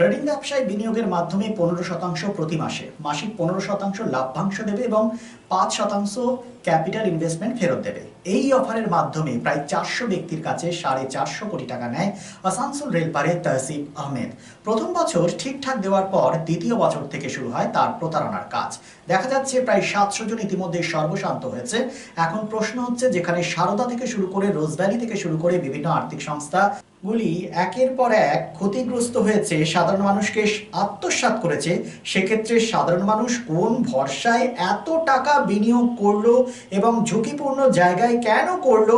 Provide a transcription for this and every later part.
Trading ব্যবসায় বিনিয়োগের মাধ্যমে পনেরো শতাংশ প্রতি মাসে। মাসিক পনেরো শতাংশ লাভ্যাংশ দেবে এবং পাঁচ শতাংশ ক্যাপিটাল ইনভেস্টমেন্ট ফেরত দেবে। এই অফারের মাধ্যমে প্রায় চারশো ব্যক্তির কাছে সাড়ে চারশো কোটি টাকা নেয় আসানসোল রেলপারে তহসিব আহমেদ। প্রথম বছর ঠিকঠাক দেওয়ার পর দ্বিতীয় বছর থেকে শুরু হয় তার প্রতারণার কাজ। দেখা যাচ্ছে প্রায় সাতশো জন ইতিমধ্যে সর্বশান্ত হয়েছে। এখন প্রশ্ন হচ্ছে যেখানে সারদা থেকে শুরু করে রোজভ্যালি থেকে শুরু করে বিভিন্ন আর্থিক সংস্থা গুলি একের পর এক ক্ষতিগ্রস্ত হয়েছে, সাধারণ মানুষকে আত্মসাৎ করেছে, সেক্ষেত্রে সাধারণ মানুষ কোন ভরসায় এত টাকা বিনিয়োগ করল এবং ঝুঁকিপূর্ণ জায়গায় কেন করল?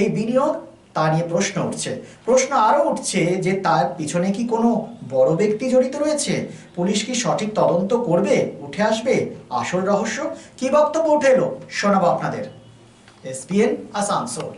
এই বিনিয়োগ তা নিয়ে প্রশ্ন উঠছে। প্রশ্ন আরও উঠছে যে তার পিছনে কি কোনো বড় ব্যক্তি জড়িত রয়েছে? পুলিশ কি সঠিক তদন্ত করবে? উঠে আসবে? আসল রহস্য? কি বক্তব্য উঠে এলো? শোনাবো আপনাদের। এসপিএন আসানসোল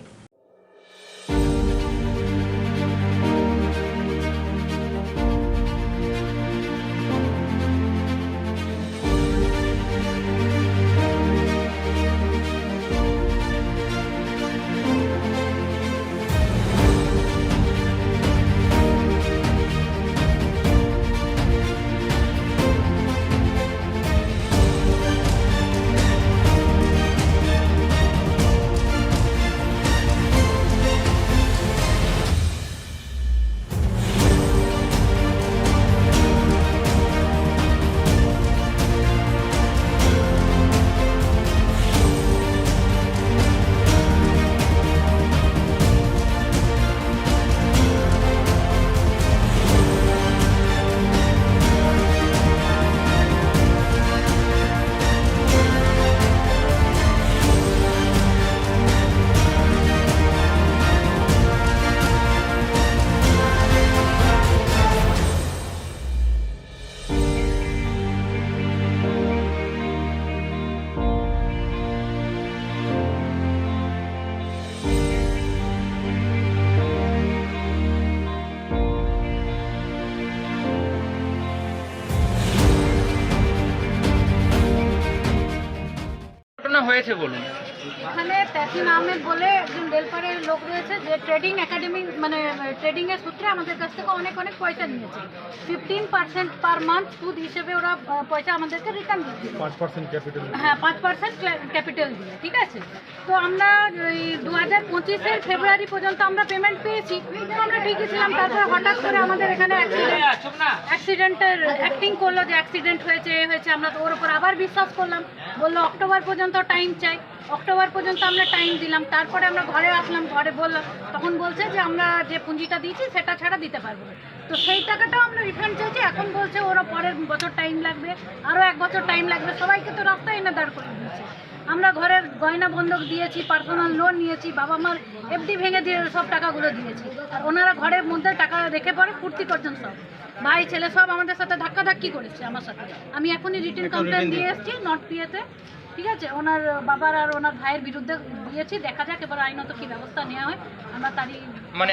হয়েছে বলুন। এখানে তাসিন আহমেদ বলে একজন রেলপারের লোক রয়েছে যে ট্রেডিং একাডেমি মানে ট্রেডিং এর সূত্রে আমাদের কাছ থেকে অনেক অনেক পয়সা নিয়েছে। ফিফটিন পার্সেন্ট পার মান্থ সুদ হিসেবে ওরা পয়সা আমাদেরকে রিটার্ন দিচ্ছে। পাঁচ পার্সেন্ট ক্যাপিটাল হ্যাঁ পাঁচ পার্সেন্ট ক্যাপিটাল দিয়ে ঠিক আছে? তো আমরা ওই দু হাজার পঁচিশের ফেব্রুয়ারি পর্যন্ত আমরা পেমেন্ট পেয়েছি। আমরা ঠিকই ছিলাম তারপরে হঠাৎ করে আমাদের এখানে অ্যাক্সিডেন্টের অ্যাক্টিং করল যে অ্যাক্সিডেন্ট হয়েছে, এ হয়েছে, আমরা তো ওর উপর আবার বিশ্বাস করলাম। বলল অক্টোবর পর্যন্ত টাইম চাই। অক্টোবর পর্যন্ত আমরা টাইম দিলাম। তারপরে আমরা ঘরে আসলাম, ঘরে বললাম তখন বলছে যে আমরা যে পুঁজিটা দিয়েছি, সেটা ছাড়া দিতে পারব না। তো সেই টাকাটাও আমরা রিফান্ড চাইছি। এখন বলছে ওরা পরের বছর টাইম লাগবে, আরও এক বছর টাইম লাগবে। সবাইকে তো রাস্তায় এনে দাঁড় করে দিয়েছে। আমরা ঘরের গয়না বন্ধক দিয়েছি পার্সোনাল লোন নিয়েছি বাবা মার এফডি ভেঙে দিয়ে সব টাকাগুলো দিয়েছি। আর ওনারা ঘরের মধ্যে টাকা রেখে পরে ফুর্তি করছেন সব। ভাই ছেলে সব আমাদের সাথে ধাক্কাধাক্কি করেছে আমার সাথে। আমি এখনই রিটার্ন কমপ্লেন দিয়ে এসেছি নর্থ পিএতে ঠিক আছে? ওনার বাবার আর ওনার ভাইয়ের বিরুদ্ধে দিয়েছি দেখা যাক এবার আইনত কী ব্যবস্থা নেওয়া হয়। আমরা তারই মানে।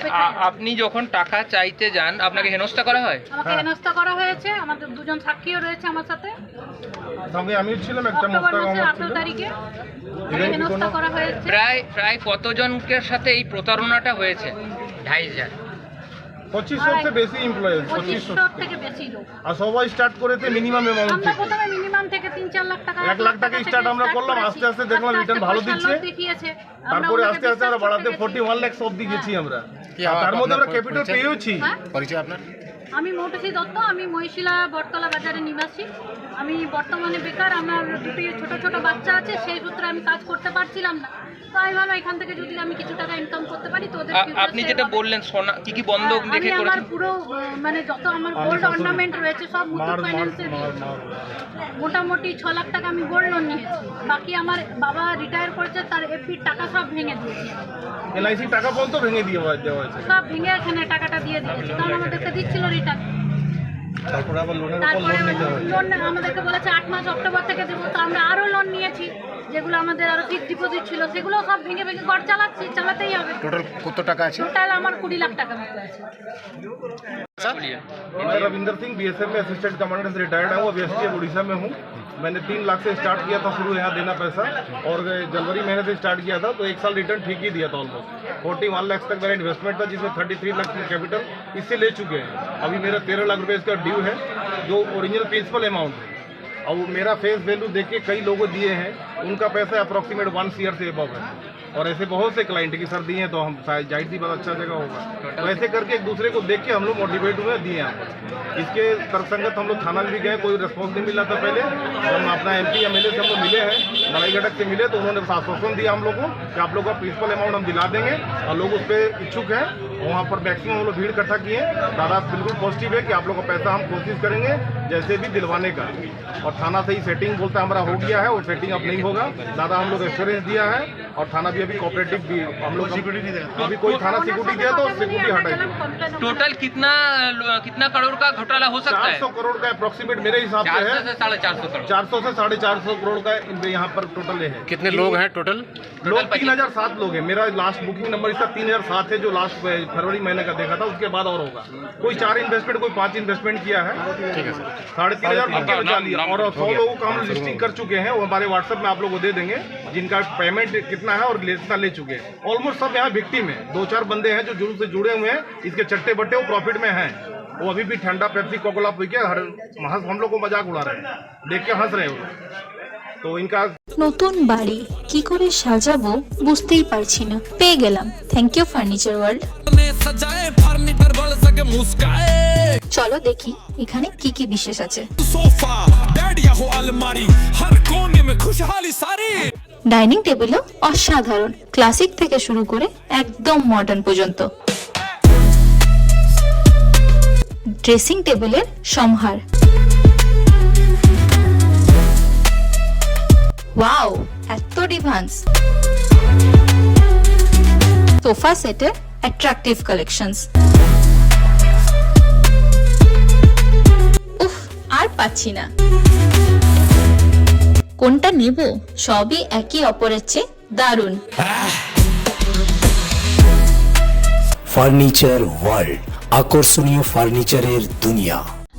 আপনি যখন টাকা চাইতে যান আপনাকে হেনস্থা করা হয়? আমাকে হেনস্থা করা হয়েছে আমাদের দুজন সাক্ষীও রয়েছে আমার সাথে। সঙ্গে আমি ছিলাম একটা অক্টোবর মাসের আমার আঠারো তারিখে হেনস্থা করা হয়েছে। প্রায় প্রায় কতজনকে সাথে এই প্রতারণাটা হয়েছে? ঢাই হাজার পঁচিশশো থেকে বেশি এমপ্লয়ি পঁচিশশো থেকে বেশি লোক। আর সবাই স্টার্ট করেছে মিনিমাম অ্যামাউন্ট আমরা প্রথমে মিনিমাম থেকে তিন চার লাখ টাকা এক লাখ টাকা start আমরা করলাম, আস্তে আস্তে দেখলাম return ভালো দিচ্ছে। তারপরে আস্তে আস্তে আমরা বাড়াতে ফোর্টি ওয়ান ল্যাক্স অব্দি গেছি আমরা। তার মধ্যে আমরা ক্যাপিটাল পেয়েওছি। হ্যাঁ? পরিচয় আপনার? আমি মৌটুসি দত্ত আমি মহিশিলা বটতলা বাজারে নিবাসী। আমি বর্তমানে বেকার আমার দুটি ছোট ছোট বাচ্চা আছে সেই সূত্রে আমি কাজ করতে পারছিলাম না। তো আমি ভালো এখান থেকে যদি আমি কিছু টাকা ইনকাম করতে পারি তো ওদের আ- future আপনি save যেটা হবে। বললেন সোনা কি কি বন্ধক আমার করেছেন? পুরো আহ, মানে যত আমার আমি গোল্ড অর্নামেন্ট রয়েছে সব মুথুট ফাইন্যান্সে মোটামুটি ছ লাখ টাকা আমি গোল্ড লোন নিয়েছি। বাকি আমার বাবা রিটায়ার করেছে তার এফপির টাকা সব ভেঙে দিয়েছি। এলআইসি টাকা পর্যন্ত ভেঙে দিয়ে দেওয়া হয়েছে। সব ভেঙে এখানে টাকাটা দিয়ে দিয়েছি। কারণ আমাদেরকে দিচ্ছিল রিটার্ন তারপরে আবার লোনের উপর তারপরে লোন নিতে হয়েছে লোন আমাদেরকে বলেছে আট মাস অক্টোবর থেকে দেবো। তো আমরা আরও লোন নিয়েছি। যেগুলো আমাদের আরো ফিক্সড ডিপোজিট ছিল সেগুলো সব ভেঙে ভেঙে ঘর চালাচ্ছি চালাতেই হবে টোটাল কত টাকা আছে টোটাল আমার কুড়ি লাখ টাকা মতো আছে बोलिए मैं रविंदर सिंह बीएसएफ में असिस्टेंट कमांडर से रिटायर्ड हूँ अभी एसटीएफ उड़ीसा में हूँ मैंने तीन लाख से स्टार्ट किया था शुरू यहाँ देना पैसा और जनवरी महीने से स्टार्ट किया था तो एक साल रिटर्न ठीक ही दिया था ऑलमोस्ट फोर्टी वन लाख तक मेरा इन्वेस्टमेंट था जिसमें थर्टी थ्री लाख कैपिटल इससे ले चुके हैं अभी मेरा तेरह लाख रुपए इसका ड्यू है जो ओरिजिनल प्रिंसिपल अमाउंट है और वो मेरा फेस वैल्यू देख के कई लोगों दिए हैं। उनका पैसा अप्रोक्सीमेट वन ईयर से अबव है। और ऐसे बहुत से क्लाइंट की सर दिए हैं तो हम शायद ज़ाहिर सी बात अच्छा जगह होगा। तो ऐसे करके एक दूसरे को देख के हम लोग मोटिवेट हुए दिए यहाँ पर इसके तरसंगत हम लोग थाना में भी गए, कोई रिस्पॉन्स नहीं मिला था पहले। तो हम अपना एम पी एम से हम लोग मिले हैं। मलाई घटक से मिले तो उन्होंने आश्वासन दिया हम लोग को कि आप लोग का प्रिंसिपल अमाउंट हम दिला देंगे। और लोग उस पर इच्छुक हैं। वहाँ पर मैक्सिमम हम लोग भीड़ इकट्ठा किए दादा बिल्कुल पॉजिटिव है कि आप लोग का पैसा हम कोशिश करेंगे जैसे भी दिलवाने का। और थाना से ही सेटिंग बोलता हमारा हो गया है और सेटिंग अब नहीं होगा। दादा हम लोग एश्योरेंस दिया है और थाना भी अभी कोऑपरेटिव भी हम लोग सिक्योरिटी देगा अभी कोई थाना सिक्योरिटी दिया तो सिक्योरिटी हटाएगी। टोटल कितना कितना करोड़ का घोटाला हो सकता है? सौ करोड़ का अप्रोक्सीमेट मेरे हिसाब से है। साढ़े चार सौ चार सौ से साढ़े चार सौ करोड़ का यहाँ पर टोटल है। कितने लोग हैं टोटल लोग तीन हज़ार सात लोग हैं। मेरा लास्ट बुकिंग नंबर इसका तीन हज़ार सात है जो लास्ट फरवरी महीने का देखा था उसके बाद और होगा। कोई चार इन्वेस्टमेंट कोई पाँच इन्वेस्टमेंट किया है। है साढ़े तीन हज़ार बचा लिया। और सौ लोगों का हम लिस्टिंग कर चुके हैं वो हमारे व्हाट्सएप में आप लोग को दे देंगे जिनका पेमेंट कितना है और कितना ले चुके हैं। ऑलमोस्ट सब यहाँ विक्टिम है। दो चार बंदे हैं जो जुर्म से जुड़े हुए हैं इसके चट्टे बट्टे वो प्रॉफिट में हैं। वो अभी भी ठंडा पेप्सी कोकोला पी के हर हंस हम लोग को मज़ाक उड़ा रहे हैं। देख के हंस रहे हैं। নতুন বাড়ি কি করে সাজাবো বুঝতেই পারছি না। পেয়ে গেলাম। থ্যাংক ইউ ফার্নিচার ওয়ার্ল্ড চলো দেখি এখানে কি কি বিশেষ আছে। ডাইনিং টেবিলও অসাধারণ। ক্লাসিক থেকে শুরু করে একদম মডার্ন পর্যন্ত। ড্রেসিং টেবিলের সমাহার ওয়াও এত ডিভান্স সোফা সেটের অ্যাট্রাকটিভ কালেকশনস উফ, আর পাচ্ছি না। কোনটা নেব? সবই একই অপরের চেয়ে দারুণ। ফার্নিচার ওয়ার্ল্ড আকর্ষণীয় ফার্নিচারের দুনিয়া।